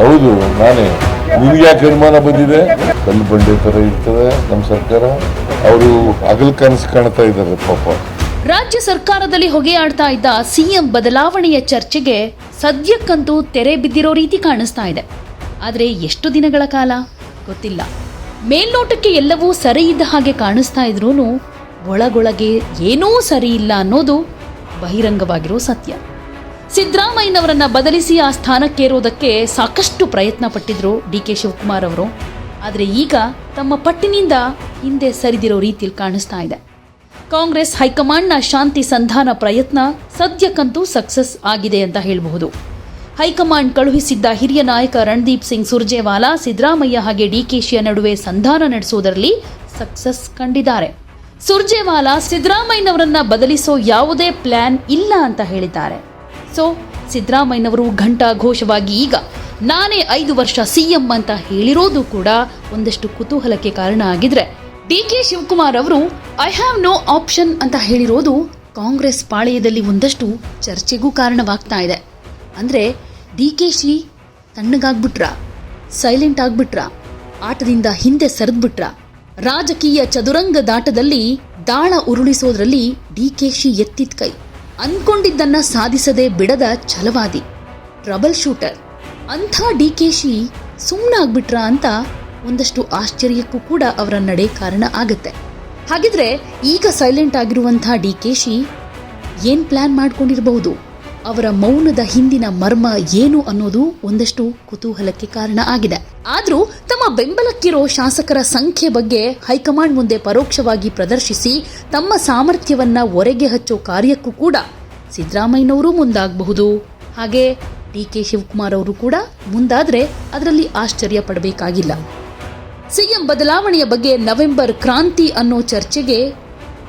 ಹೌದು, ನಾನೇ. ನಿಮ್ಗೆ ಯಾಕೆ ಅನುಮಾನ ಬಂದಿದೆ? ಕಲ್ಲು ಬಂಡೆ ತರ ಇರ್ತದೆ ನಮ್ಮ ಸರ್ಕಾರ. ಅವರು ಹಗಲ್ ಕನಸು ಕಾಣ್ತಾ ಇದ್ದಾರೆ ಪಾಪ. ರಾಜ್ಯ ಸರ್ಕಾರದಲ್ಲಿ ಹೊಗೆಯಾಡ್ತಾ ಇದ್ದ ಸಿಎಂ ಬದಲಾವಣೆಯ ಚರ್ಚೆಗೆ ಸದ್ಯಕ್ಕಂತೂ ತೆರೆ ಬಿದ್ದಿರೋ ರೀತಿ ಕಾಣಿಸ್ತಾ ಇದೆ. ಆದರೆ ಎಷ್ಟು ದಿನಗಳ ಕಾಲ? ಗೊತ್ತಿಲ್ಲ. ಮೇಲ್ನೋಟಕ್ಕೆ ಎಲ್ಲವೂ ಸರಿ ಇದ್ದ ಹಾಗೆ ಕಾಣಿಸ್ತಾ ಇದ್ರೂ ಒಳಗೊಳಗೆ ಏನೂ ಸರಿ ಇಲ್ಲ ಅನ್ನೋದು ಬಹಿರಂಗವಾಗಿರೋ ಸತ್ಯ. ಸಿದ್ದರಾಮಯ್ಯನವರನ್ನ ಬದಲಿಸಿ ಆ ಸ್ಥಾನಕ್ಕೇರೋದಕ್ಕೆ ಸಾಕಷ್ಟು ಪ್ರಯತ್ನ ಪಟ್ಟಿದ್ರು ಡಿ ಕೆ ಶಿವಕುಮಾರ್ ಅವರು. ಆದರೆ ಈಗ ತಮ್ಮ ಪಟ್ಟಿನಿಂದ ಹಿಂದೆ ಸರಿದಿರೋ ರೀತಿಯಲ್ಲಿ ಕಾಣಿಸ್ತಾ ಇದೆ. ಕಾಂಗ್ರೆಸ್ ಹೈಕಮಾಂಡ್ನ ಶಾಂತಿ ಸಂಧಾನ ಪ್ರಯತ್ನ ಸದ್ಯಕ್ಕಂತೂ ಸಕ್ಸಸ್ ಆಗಿದೆ ಅಂತ ಹೇಳಬಹುದು. ಹೈಕಮಾಂಡ್ ಕಳುಹಿಸಿದ್ದ ಹಿರಿಯ ನಾಯಕ ರಣದೀಪ್ ಸಿಂಗ್ ಸುರ್ಜೇವಾಲಾ, ಸಿದ್ದರಾಮಯ್ಯ ಹಾಗೆ ಡಿ ಡಿಕೆಶಿಯ ನಡುವೆ ಸಂಧಾನ ನಡೆಸುವುದರಲ್ಲಿ ಸಕ್ಸಸ್ ಕಂಡಿದ್ದಾರೆ. ಸುರ್ಜೇವಾಲಾ ಸಿದ್ದರಾಮಯ್ಯನವರನ್ನ ಬದಲಿಸೋ ಯಾವುದೇ ಪ್ಲಾನ್ ಇಲ್ಲ ಅಂತ ಹೇಳಿದ್ದಾರೆ. ಸೊ ಸಿದ್ದರಾಮಯ್ಯನವರು ಘಂಟಾ ಘೋಷವಾಗಿ ಈಗ ನಾನೇ ಐದು ವರ್ಷ ಸಿಎಂ ಅಂತ ಹೇಳಿರೋದು ಕೂಡ ಒಂದಷ್ಟು ಕುತೂಹಲಕ್ಕೆ ಕಾರಣ ಆಗಿದ್ರೆ ಡಿ ಕೆ ಶಿವಕುಮಾರ್ ಅವರು ಐ ಹ್ಯಾವ್ ನೋ ಆಪ್ಷನ್ ಅಂತ ಹೇಳಿರೋದು ಕಾಂಗ್ರೆಸ್ ಪಾಳೆಯದಲ್ಲಿ ಒಂದಷ್ಟು ಚರ್ಚೆಗೂ ಕಾರಣವಾಗ್ತಾ ಇದೆ. ಅಂದರೆ ಡಿ ಕೆ ಶಿ ತಣ್ಣಗಾಗ್ಬಿಟ್ರ? ಸೈಲೆಂಟ್ ಆಗ್ಬಿಟ್ರ? ಆಟದಿಂದ ಹಿಂದೆ ಸರಿದ್ಬಿಟ್ರ? ರಾಜಕೀಯ ಚದುರಂಗ ದಾಟದಲ್ಲಿ ದಾಳ ಉರುಳಿಸೋದ್ರಲ್ಲಿ ಡಿ ಕೆ ಶಿ ಎತ್ತಿದ ಕೈ. ಅನ್ಕೊಂಡಿದ್ದನ್ನ ಸಾಧಿಸದೆ ಬಿಡದ ಛಲವಾದಿ, ಟ್ರಬಲ್ ಶೂಟರ್. ಅಂಥ ಡಿ ಕೆ ಶಿ ಸುಮ್ಮನಾಗ್ಬಿಟ್ರ ಅಂತ ಒಂದಷ್ಟು ಆಶ್ಚರ್ಯಕ್ಕೂ ಕೂಡ ಅವರ ನಡೆ ಕಾರಣ ಆಗುತ್ತೆ. ಹಾಗಿದ್ರೆ ಈಗ ಸೈಲೆಂಟ್ ಆಗಿರುವಂಥ ಡಿ ಕೆ ಶಿ ಏನ್ ಪ್ಲಾನ್ ಮಾಡ್ಕೊಂಡಿರಬಹುದು? ಅವರ ಮೌನದ ಹಿಂದಿನ ಮರ್ಮ ಏನು ಅನ್ನೋದು ಒಂದಷ್ಟು ಕುತೂಹಲಕ್ಕೆ ಕಾರಣ ಆಗಿದೆ. ಆದರೂ ತಮ್ಮ ಬೆಂಬಲಕ್ಕಿರೋ ಶಾಸಕರ ಸಂಖ್ಯೆ ಬಗ್ಗೆ ಹೈಕಮಾಂಡ್ ಮುಂದೆ ಪರೋಕ್ಷವಾಗಿ ಪ್ರದರ್ಶಿಸಿ ತಮ್ಮ ಸಾಮರ್ಥ್ಯವನ್ನ ಒರೆಗೆ ಹಚ್ಚೋ ಕಾರ್ಯಕ್ಕೂ ಕೂಡ ಸಿದ್ದರಾಮಯ್ಯನವರು ಮುಂದಾಗಬಹುದು. ಹಾಗೆ ಡಿ ಕೆ ಶಿವಕುಮಾರ್ ಅವರು ಕೂಡ ಮುಂದಾದ್ರೆ ಅದರಲ್ಲಿ ಆಶ್ಚರ್ಯ ಪಡಬೇಕಾಗಿಲ್ಲ. ಸಿಎಂ ಬದಲಾವಣೆಯ ಬಗ್ಗೆ ನವೆಂಬರ್ ಕ್ರಾಂತಿ ಅನ್ನೋ ಚರ್ಚೆಗೆ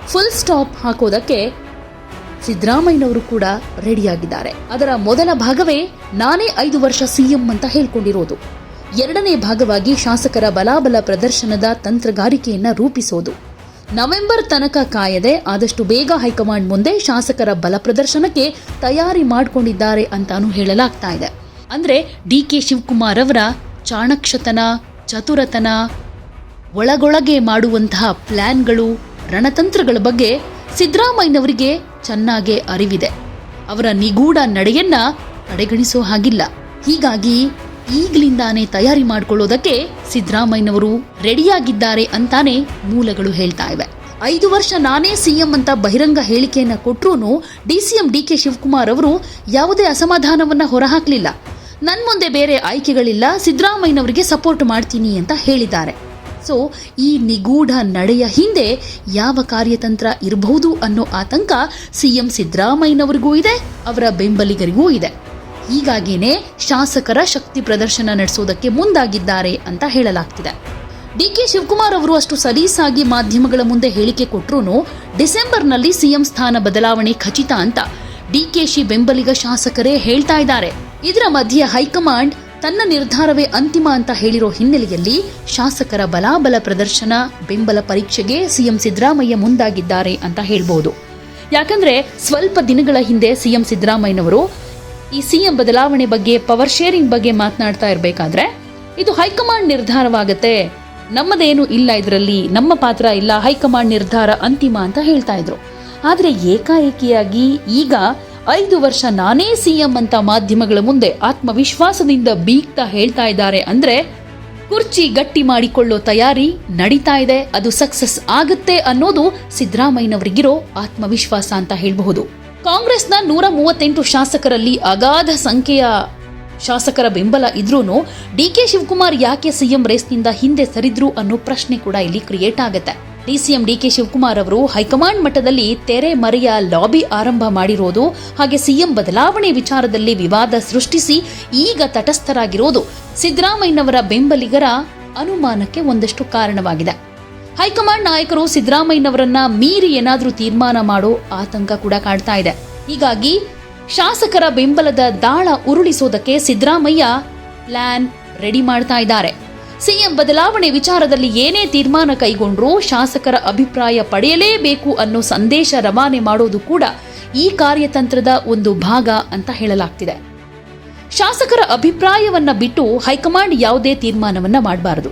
ಫುಲ್ ಸ್ಟಾಪ್ ಹಾಕೋದಕ್ಕೆ ಸಿದ್ದರಾಮಯ್ಯನವರು ಕೂಡ ರೆಡಿಯಾಗಿದ್ದಾರೆ. ಅದರ ಮೊದಲ ಭಾಗವೇ ನಾನೇ ಐದು ವರ್ಷ ಸಿಎಂ ಅಂತ ಹೇಳ್ಕೊಂಡಿರೋದು. ಎರಡನೇ ಭಾಗವಾಗಿ ಶಾಸಕರ ಬಲಾಬಲ ಪ್ರದರ್ಶನದ ತಂತ್ರಗಾರಿಕೆಯನ್ನ ರೂಪಿಸೋದು. ನವೆಂಬರ್ ತನಕ ಕಾಯದೆ ಆದಷ್ಟು ಬೇಗ ಹೈಕಮಾಂಡ್ ಮುಂದೆ ಶಾಸಕರ ಬಲ ಪ್ರದರ್ಶನಕ್ಕೆ ತಯಾರಿ ಮಾಡಿಕೊಂಡಿದ್ದಾರೆ ಅಂತಾನು ಹೇಳಲಾಗ್ತಾ ಇದೆ. ಅಂದ್ರೆ ಡಿ ಕೆ ಶಿವಕುಮಾರ್ ಅವರ ಚಾಣಕ್ಷತನ ಚತುರತನ, ಒಳಗೊಳಗೆ ಮಾಡುವಂತಹ ಪ್ಲಾನ್ಗಳು, ರಣತಂತ್ರಗಳ ಬಗ್ಗೆ ಸಿದ್ದರಾಮಯ್ಯನವರಿಗೆ ಚೆನ್ನಾಗೇ ಅರಿವಿದೆ. ಅವರ ನಿಗೂಢ ನಡೆಯನ್ನ ಕಡೆಗಣಿಸೋ ಹಾಗಿಲ್ಲ. ಹೀಗಾಗಿ ಈಗಲಿಂದಾನೇ ತಯಾರಿ ಮಾಡಿಕೊಳ್ಳೋದಕ್ಕೆ ಸಿದ್ದರಾಮಯ್ಯನವರು ರೆಡಿಯಾಗಿದ್ದಾರೆ ಅಂತಾನೆ ಮೂಲಗಳು ಹೇಳ್ತಾ ಇವೆ. ಐದು ವರ್ಷ ನಾನೇ ಸಿಎಂ ಅಂತ ಬಹಿರಂಗ ಹೇಳಿಕೆಯನ್ನ ಕೊಟ್ರೂ ಡಿಸಿಎಂ ಡಿ ಕೆ ಶಿವಕುಮಾರ್ ಅವರು ಯಾವುದೇ ಅಸಮಾಧಾನವನ್ನ ಹೊರಹಾಕಲಿಲ್ಲ. ನನ್ನ ಮುಂದೆ ಬೇರೆ ಆಯ್ಕೆಗಳಿಲ್ಲ, ಸಿದ್ದರಾಮಯ್ಯನವರಿಗೆ ಸಪೋರ್ಟ್ ಮಾಡ್ತೀನಿ ಅಂತ ಹೇಳಿದ್ದಾರೆ. ಸೊ ಈ ನಿಗೂಢ ನಡೆಯ ಹಿಂದೆ ಯಾವ ಕಾರ್ಯತಂತ್ರ ಇರಬಹುದು ಅನ್ನೋ ಆತಂಕ ಸಿಎಂ ಸಿದ್ದರಾಮಯ್ಯನವರಿಗೂ ಇದೆ, ಅವರ ಬೆಂಬಲಿಗರಿಗೂ ಇದೆ. ಹೀಗಾಗಿಯೇ ಶಾಸಕರ ಶಕ್ತಿ ಪ್ರದರ್ಶನ ನಡೆಸೋದಕ್ಕೆ ಮುಂದಾಗಿದ್ದಾರೆ ಅಂತ ಹೇಳಲಾಗ್ತಿದೆ. ಡಿ ಕೆ ಶಿವಕುಮಾರ್ ಅವರು ಅಷ್ಟು ಸಲೀಸಾಗಿ ಮಾಧ್ಯಮಗಳ ಮುಂದೆ ಹೇಳಿಕೆ ಕೊಟ್ರೂ ಡಿಸೆಂಬರ್ನಲ್ಲಿ ಸಿಎಂ ಸ್ಥಾನ ಬದಲಾವಣೆ ಖಚಿತ ಅಂತ ಡಿಕೆಶಿ ಬೆಂಬಲಿಗ ಶಾಸಕರೇ ಹೇಳ್ತಾ ಇದ್ದಾರೆ. ಇದರ ಮಧ್ಯೆ ಹೈಕಮಾಂಡ್ ತನ್ನ ನಿರ್ಧಾರವೇ ಅಂತಿಮ ಅಂತ ಹೇಳಿರೋ ಹಿನ್ನೆಲೆಯಲ್ಲಿ ಶಾಸಕರ ಬಲಾಬಲ ಪ್ರದರ್ಶನ, ಬೆಂಬಲ ಪರೀಕ್ಷೆಗೆ ಸಿಎಂ ಸಿದ್ದರಾಮಯ್ಯ ಮುಂದಾಗಿದ್ದಾರೆ ಅಂತ ಹೇಳ್ಬೋದು. ಯಾಕಂದ್ರೆ ಸ್ವಲ್ಪ ದಿನಗಳ ಹಿಂದೆ ಸಿಎಂ ಸಿದ್ದರಾಮಯ್ಯನವರು ಈ ಸಿಎಂ ಬದಲಾವಣೆ ಬಗ್ಗೆ, ಪವರ್ ಶೇರಿಂಗ್ ಬಗ್ಗೆ ಮಾತನಾಡ್ತಾ ಇರಬೇಕಾದ್ರೆ ಇದು ಹೈಕಮಾಂಡ್ ನಿರ್ಧಾರವಾಗತ್ತೆ. ನಮ್ಮದೇನು ಇಲ್ಲ ಇದರಲ್ಲಿ, ನಮ್ಮ ಪಾತ್ರ ಇಲ್ಲ, ಹೈಕಮಾಂಡ್ ನಿರ್ಧಾರ ಅಂತಿಮ ಅಂತ ಹೇಳ್ತಾ ಇದ್ರು. ಆದರೆ ಏಕಾಏಕಿಯಾಗಿ ಈಗ ಐದು ವರ್ಷ ನಾನೇ ಸಿಎಂ ಅಂತ ಮಾಧ್ಯಮಗಳ ಮುಂದೆ ಆತ್ಮವಿಶ್ವಾಸದಿಂದ ಬೀಗ್ತಾ ಹೇಳ್ತಾ ಇದ್ದಾರೆ ಅಂದ್ರೆ ಕುರ್ಚಿ ಗಟ್ಟಿ ಮಾಡಿಕೊಳ್ಳೋ ತಯಾರಿ ನಡೀತಾ ಇದೆ, ಅದು ಸಕ್ಸಸ್ ಆಗುತ್ತೆ ಅನ್ನೋದು ಸಿದ್ದರಾಮಯ್ಯನವರಿಗಿರೋ ಆತ್ಮವಿಶ್ವಾಸ ಅಂತ ಹೇಳಬಹುದು. ಕಾಂಗ್ರೆಸ್ನ ನೂರ ಮೂವತ್ತೆಂಟು ಶಾಸಕರಲ್ಲಿ ಅಗಾಧ ಸಂಖ್ಯೆಯ ಶಾಸಕರ ಬೆಂಬಲ ಇದ್ರೂ ಡಿ ಕೆ ಶಿವಕುಮಾರ್ ಯಾಕೆ ಸಿಎಂ ರೇಸ್ನಿಂದ ಹಿಂದೆ ಸರಿದ್ರು ಅನ್ನೋ ಪ್ರಶ್ನೆ ಕೂಡ ಇಲ್ಲಿ ಕ್ರಿಯೇಟ್ ಆಗುತ್ತೆ. ಡಿಸಿಎಂ ಡಿ ಕೆ ಶಿವಕುಮಾರ್ ಅವರು ಹೈಕಮಾಂಡ್ ಮಟ್ಟದಲ್ಲಿ ತೆರೆ ಮರೆಯ ಲಾಬಿ ಆರಂಭ ಮಾಡಿರೋದು, ಹಾಗೆ ಸಿಎಂ ಬದಲಾವಣೆ ವಿಚಾರದಲ್ಲಿ ವಿವಾದ ಸೃಷ್ಟಿಸಿ ಈಗ ತಟಸ್ಥರಾಗಿರೋದು ಸಿದ್ದರಾಮಯ್ಯನವರ ಬೆಂಬಲಿಗರ ಅನುಮಾನಕ್ಕೆ ಒಂದಷ್ಟು ಕಾರಣವಾಗಿದೆ. ಹೈಕಮಾಂಡ್ ನಾಯಕರು ಸಿದ್ದರಾಮಯ್ಯನವರನ್ನ ಮೀರಿ ಏನಾದರೂ ತೀರ್ಮಾನ ಮಾಡೋ ಆತಂಕ ಕೂಡ ಕಾಣ್ತಾ ಇದೆ. ಹೀಗಾಗಿ ಶಾಸಕರ ಬೆಂಬಲದ ದಾಳ ಉರುಳಿಸೋದಕ್ಕೆ ಸಿದ್ದರಾಮಯ್ಯ ಪ್ಲಾನ್ ರೆಡಿ ಮಾಡ್ತಾ ಇದ್ದಾರೆ. ಸಿಎಂ ಬದಲಾವಣೆ ವಿಚಾರದಲ್ಲಿ ಏನೇ ತೀರ್ಮಾನ ಕೈಗೊಂಡರೂ ಶಾಸಕರ ಅಭಿಪ್ರಾಯ ಪಡೆಯಲೇಬೇಕು ಅನ್ನೋ ಸಂದೇಶ ರವಾನೆ ಮಾಡೋದು ಕೂಡ ಈ ಕಾರ್ಯತಂತ್ರದ ಒಂದು ಭಾಗ ಅಂತ ಹೇಳಲಾಗ್ತಿದೆ. ಶಾಸಕರ ಅಭಿಪ್ರಾಯವನ್ನ ಬಿಟ್ಟು ಹೈಕಮಾಂಡ್ ಯಾವುದೇ ತೀರ್ಮಾನವನ್ನ ಮಾಡಬಾರದು.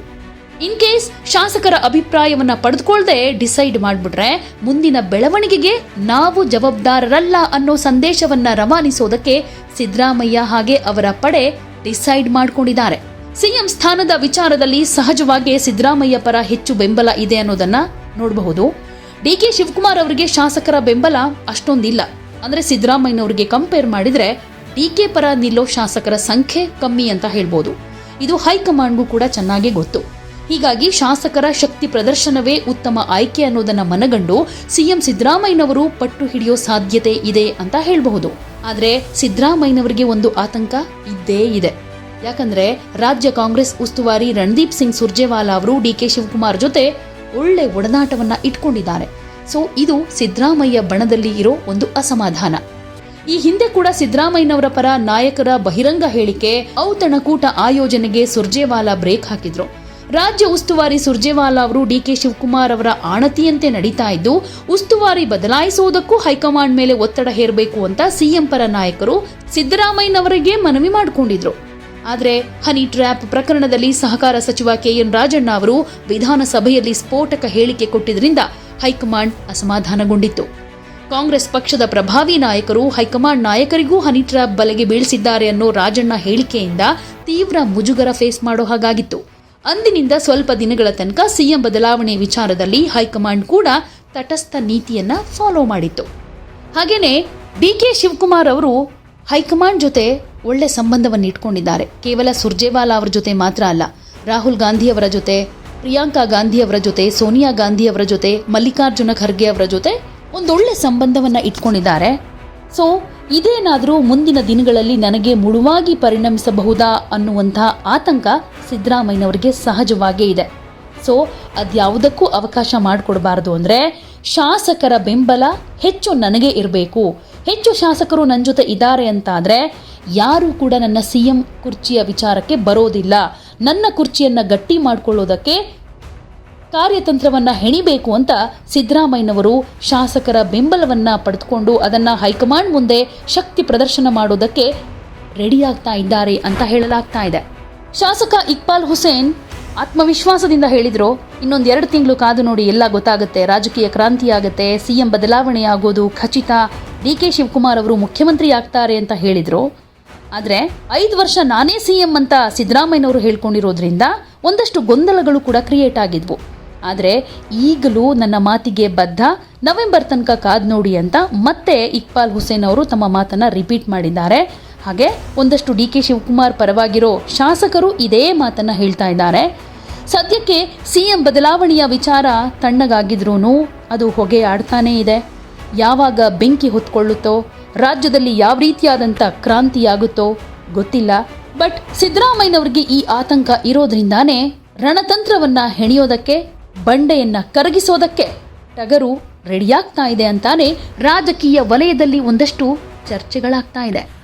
ಇನ್ ಕೇಸ್ ಶಾಸಕರ ಅಭಿಪ್ರಾಯವನ್ನ ಪಡೆದುಕೊಳ್ಳದೆ ಡಿಸೈಡ್ ಮಾಡಿಬಿಟ್ರೆ ಮುಂದಿನ ಬೆಳವಣಿಗೆಗೆ ನಾವು ಜವಾಬ್ದಾರರಲ್ಲ ಅನ್ನೋ ಸಂದೇಶವನ್ನ ರವಾನಿಸೋದಕ್ಕೆ ಸಿದ್ದರಾಮಯ್ಯ ಹಾಗೆ ಅವರ ಪಡೆ ಡಿಸೈಡ್ ಮಾಡ್ಕೊಂಡಿದ್ದಾರೆ. ಸಿಎಂ ಸ್ಥಾನದ ವಿಚಾರದಲ್ಲಿ ಸಹಜವಾಗಿ ಸಿದ್ದರಾಮಯ್ಯ ಪರ ಹೆಚ್ಚು ಬೆಂಬಲ ಇದೆ ಅನ್ನೋದನ್ನ ನೋಡಬಹುದು. ಡಿಕೆ ಶಿವಕುಮಾರ್ ಅವರಿಗೆ ಶಾಸಕರ ಬೆಂಬಲ ಅಷ್ಟೊಂದಿಲ್ಲ. ಅಂದ್ರೆ ಸಿದ್ದರಾಮಯ್ಯನವರಿಗೆ ಕಂಪೇರ್ ಮಾಡಿದ್ರೆ ಡಿಕೆ ಪರ ನಿಲ್ಲೋ ಶಾಸಕರ ಸಂಖ್ಯೆ ಕಮ್ಮಿ ಅಂತ ಹೇಳ್ಬೋದು. ಇದು ಹೈಕಮಾಂಡ್ಗೂ ಕೂಡ ಚೆನ್ನಾಗಿ ಗೊತ್ತು. ಹೀಗಾಗಿ ಶಾಸಕರ ಶಕ್ತಿ ಪ್ರದರ್ಶನವೇ ಉತ್ತಮ ಆಯ್ಕೆ ಅನ್ನೋದನ್ನ ಮನಗಂಡು ಸಿಎಂ ಸಿದ್ದರಾಮಯ್ಯನವರು ಪಟ್ಟು ಹಿಡಿಯೋ ಸಾಧ್ಯತೆ ಇದೆ ಅಂತ ಹೇಳಬಹುದು. ಆದ್ರೆ ಸಿದ್ದರಾಮಯ್ಯನವರಿಗೆ ಒಂದು ಆತಂಕ ಇದ್ದೇ ಇದೆ. ಯಾಕಂದ್ರೆ ರಾಜ್ಯ ಕಾಂಗ್ರೆಸ್ ಉಸ್ತುವಾರಿ ರಣದೀಪ್ ಸಿಂಗ್ ಸುರ್ಜೇವಾಲಾ ಅವರು ಡಿ ಕೆ ಶಿವಕುಮಾರ್ ಜೊತೆ ಒಳ್ಳೆ ಒಡನಾಟವನ್ನ ಇಟ್ಕೊಂಡಿದ್ದಾರೆ. ಸೊ, ಇದು ಸಿದ್ದರಾಮಯ್ಯ ಬಣದಲ್ಲಿ ಇರೋ ಒಂದು ಅಸಮಾಧಾನ. ಈ ಹಿಂದೆ ಕೂಡ ಸಿದ್ದರಾಮಯ್ಯನವರ ಪರ ನಾಯಕರ ಬಹಿರಂಗ ಹೇಳಿಕೆ, ಔತಣಕೂಟ ಆಯೋಜನೆಗೆ ಸುರ್ಜೇವಾಲಾ ಬ್ರೇಕ್ ಹಾಕಿದ್ರು. ರಾಜ್ಯ ಉಸ್ತುವಾರಿ ಸುರ್ಜೇವಾಲಾ ಅವರು ಡಿ ಕೆ ಶಿವಕುಮಾರ್ ಅವರ ಆಣತಿಯಂತೆ ನಡೀತಾ ಇದ್ದು, ಉಸ್ತುವಾರಿ ಬದಲಾಯಿಸುವುದಕ್ಕೂ ಹೈಕಮಾಂಡ್ ಮೇಲೆ ಒತ್ತಡ ಹೇರಬೇಕು ಅಂತ ಸಿಎಂ ಪರ ನಾಯಕರು ಸಿದ್ದರಾಮಯ್ಯನವರಿಗೆ ಮನವಿ ಮಾಡಿಕೊಂಡಿದ್ರು. ಆದರೆ ಹನಿ ಟ್ರ್ಯಾಪ್ ಪ್ರಕರಣದಲ್ಲಿ ಸಹಕಾರ ಸಚಿವ ಕೆಎನ್ ರಾಜಣ್ಣ ಅವರು ವಿಧಾನಸಭೆಯಲ್ಲಿ ಸ್ಫೋಟಕ ಹೇಳಿಕೆ ಕೊಟ್ಟಿದ್ದರಿಂದ ಹೈಕಮಾಂಡ್ ಅಸಮಾಧಾನಗೊಂಡಿತ್ತು. ಕಾಂಗ್ರೆಸ್ ಪಕ್ಷದ ಪ್ರಭಾವಿ ನಾಯಕರು ಹೈಕಮಾಂಡ್ ನಾಯಕರಿಗೂ ಹನಿ ಟ್ರ್ಯಾಪ್ ಬಲೆಗೆ ಬೀಳಿಸಿದ್ದಾರೆ ಅನ್ನೋ ರಾಜಣ್ಣ ಹೇಳಿಕೆಯಿಂದ ತೀವ್ರ ಮುಜುಗರ ಫೇಸ್ ಮಾಡೋ ಹಾಗಾಗಿತ್ತು. ಅಂದಿನಿಂದ ಸ್ವಲ್ಪ ದಿನಗಳ ತನಕ ಸಿಎಂ ಬದಲಾವಣೆ ವಿಚಾರದಲ್ಲಿ ಹೈಕಮಾಂಡ್ ಕೂಡ ತಟಸ್ಥ ನೀತಿಯನ್ನ ಫಾಲೋ ಮಾಡಿತ್ತು. ಹಾಗೆಯೇ ಡಿ ಕೆ ಶಿವಕುಮಾರ್ ಅವರು ಹೈಕಮಾಂಡ್ ಜೊತೆ ಒಳ್ಳೆ ಸಂಬಂಧವನ್ನು ಇಟ್ಕೊಂಡಿದ್ದಾರೆ. ಕೇವಲ ಸುರ್ಜೇವಾಲಾ ಅವರ ಜೊತೆ ಮಾತ್ರ ಅಲ್ಲ. ರಾಹುಲ್ ಗಾಂಧಿ ಅವರ ಜೊತೆ, ಪ್ರಿಯಾಂಕಾ ಗಾಂಧಿ ಅವರ ಜೊತೆ, ಸೋನಿಯಾ ಗಾಂಧಿ ಅವರ ಜೊತೆ, ಮಲ್ಲಿಕಾರ್ಜುನ ಖರ್ಗೆ ಅವರ ಜೊತೆ ಒಂದೊಳ್ಳೆ ಸಂಬಂಧವನ್ನು ಇಟ್ಕೊಂಡಿದ್ದಾರೆ. ಸೊ ಇದೇನಾದರೂ ಮುಂದಿನ ದಿನಗಳಲ್ಲಿ ನನಗೆ ಮುಳುವಾಗಿ ಪರಿಣಮಿಸಬಹುದಾ ಅನ್ನುವಂಥ ಆತಂಕ ಸಿದ್ದರಾಮಯ್ಯನವರಿಗೆ ಸಹಜವಾಗೇ ಇದೆ. ಸೊ ಅದ್ಯಾವುದಕ್ಕೂ ಅವಕಾಶ ಮಾಡಿಕೊಡಬಾರದು ಅಂದರೆ ಶಾಸಕರ ಬೆಂಬಲ ಹೆಚ್ಚು ನನಗೆ ಇರಬೇಕು. ಹೆಚ್ಚು ಶಾಸಕರು ನನ್ನ ಜೊತೆ ಇದ್ದಾರೆ ಅಂತಾದರೆ ಯಾರೂ ಕೂಡ ನನ್ನ ಸಿ ಎಂ ಕುರ್ಚಿಯ ವಿಚಾರಕ್ಕೆ ಬರೋದಿಲ್ಲ. ನನ್ನ ಕುರ್ಚಿಯನ್ನು ಗಟ್ಟಿ ಮಾಡಿಕೊಳ್ಳೋದಕ್ಕೆ ಕಾರ್ಯತಂತ್ರವನ್ನು ಹೆಣಿಬೇಕು ಅಂತ ಸಿದ್ದರಾಮಯ್ಯನವರು ಶಾಸಕರ ಬೆಂಬಲವನ್ನು ಪಡೆದುಕೊಂಡು ಅದನ್ನು ಹೈಕಮಾಂಡ್ ಮುಂದೆ ಶಕ್ತಿ ಪ್ರದರ್ಶನ ಮಾಡೋದಕ್ಕೆ ರೆಡಿಯಾಗ್ತಾ ಇದ್ದಾರೆ ಅಂತ ಹೇಳಲಾಗ್ತಾ ಇದೆ. ಶಾಸಕ ಇಕ್ಬಾಲ್ ಹುಸೇನ್ ಆತ್ಮವಿಶ್ವಾಸದಿಂದ ಹೇಳಿದರು, ಇನ್ನೊಂದು ಎರಡು ತಿಂಗಳು ಕಾದು ನೋಡಿ ಎಲ್ಲ ಗೊತ್ತಾಗುತ್ತೆ, ರಾಜಕೀಯ ಕ್ರಾಂತಿ ಆಗುತ್ತೆ ಸಿಎಂ ಬದಲಾವಣೆ ಆಗೋದು ಖಚಿತ ಡಿ ಕೆ ಶಿವಕುಮಾರ್ ಅವರು ಮುಖ್ಯಮಂತ್ರಿ ಆಗ್ತಾರೆ ಅಂತ ಹೇಳಿದರು. ಆದರೆ ಐದು ವರ್ಷ ನಾನೇ ಸಿ ಎಂ ಅಂತ ಸಿದ್ದರಾಮಯ್ಯನವರು ಹೇಳ್ಕೊಂಡಿರೋದ್ರಿಂದ ಒಂದಷ್ಟು ಗೊಂದಲಗಳು ಕೂಡ ಕ್ರಿಯೇಟ್ ಆಗಿದ್ವು. ಆದರೆ ಈಗಲೂ ನನ್ನ ಮಾತಿಗೆ ಬದ್ಧ ನವೆಂಬರ್ ತನಕ ಕಾದ್ ನೋಡಿ ಅಂತ ಮತ್ತೆ ಇಕ್ಬಾಲ್ ಹುಸೇನ್ ಅವರು ತಮ್ಮ ಮಾತನ್ನು ರಿಪೀಟ್ ಮಾಡಿದ್ದಾರೆ. ಹಾಗೆ ಒಂದಷ್ಟು ಡಿ ಕೆ ಶಿವಕುಮಾರ್ ಪರವಾಗಿರೋ ಶಾಸಕರು ಇದೇ ಮಾತನ್ನು ಹೇಳ್ತಾ ಇದ್ದಾರೆ. ಸದ್ಯಕ್ಕೆ ಸಿಎಂ ಬದಲಾವಣೆಯ ವಿಚಾರ ತಣ್ಣಗಾಗಿದ್ರೂ ಅದು ಹೊಗೆ ಆಡ್ತಾನೇ ಇದೆ. ಯಾವಾಗ ಬೆಂಕಿ ಹೊತ್ಕೊಳ್ಳುತ್ತೋ, ರಾಜ್ಯದಲ್ಲಿ ಯಾವ ರೀತಿಯಾದಂಥ ಕ್ರಾಂತಿಯಾಗುತ್ತೋ ಗೊತ್ತಿಲ್ಲ. ಬಟ್ ಸಿದ್ದರಾಮಯ್ಯನವ್ರಿಗೆ ಈ ಆತಂಕ ಇರೋದ್ರಿಂದಾನೇ ರಣತಂತ್ರವನ್ನ ಹೆಣೆಯೋದಕ್ಕೆ, ಬಂಡೆಯನ್ನ ಕರಗಿಸೋದಕ್ಕೆ ಟಗರು ರೆಡಿಯಾಗ್ತಾ ಇದೆ ಅಂತಾನೆ ರಾಜಕೀಯ ವಲಯದಲ್ಲಿ ಒಂದಷ್ಟು ಚರ್ಚೆಗಳಾಗ್ತಾ ಇದೆ.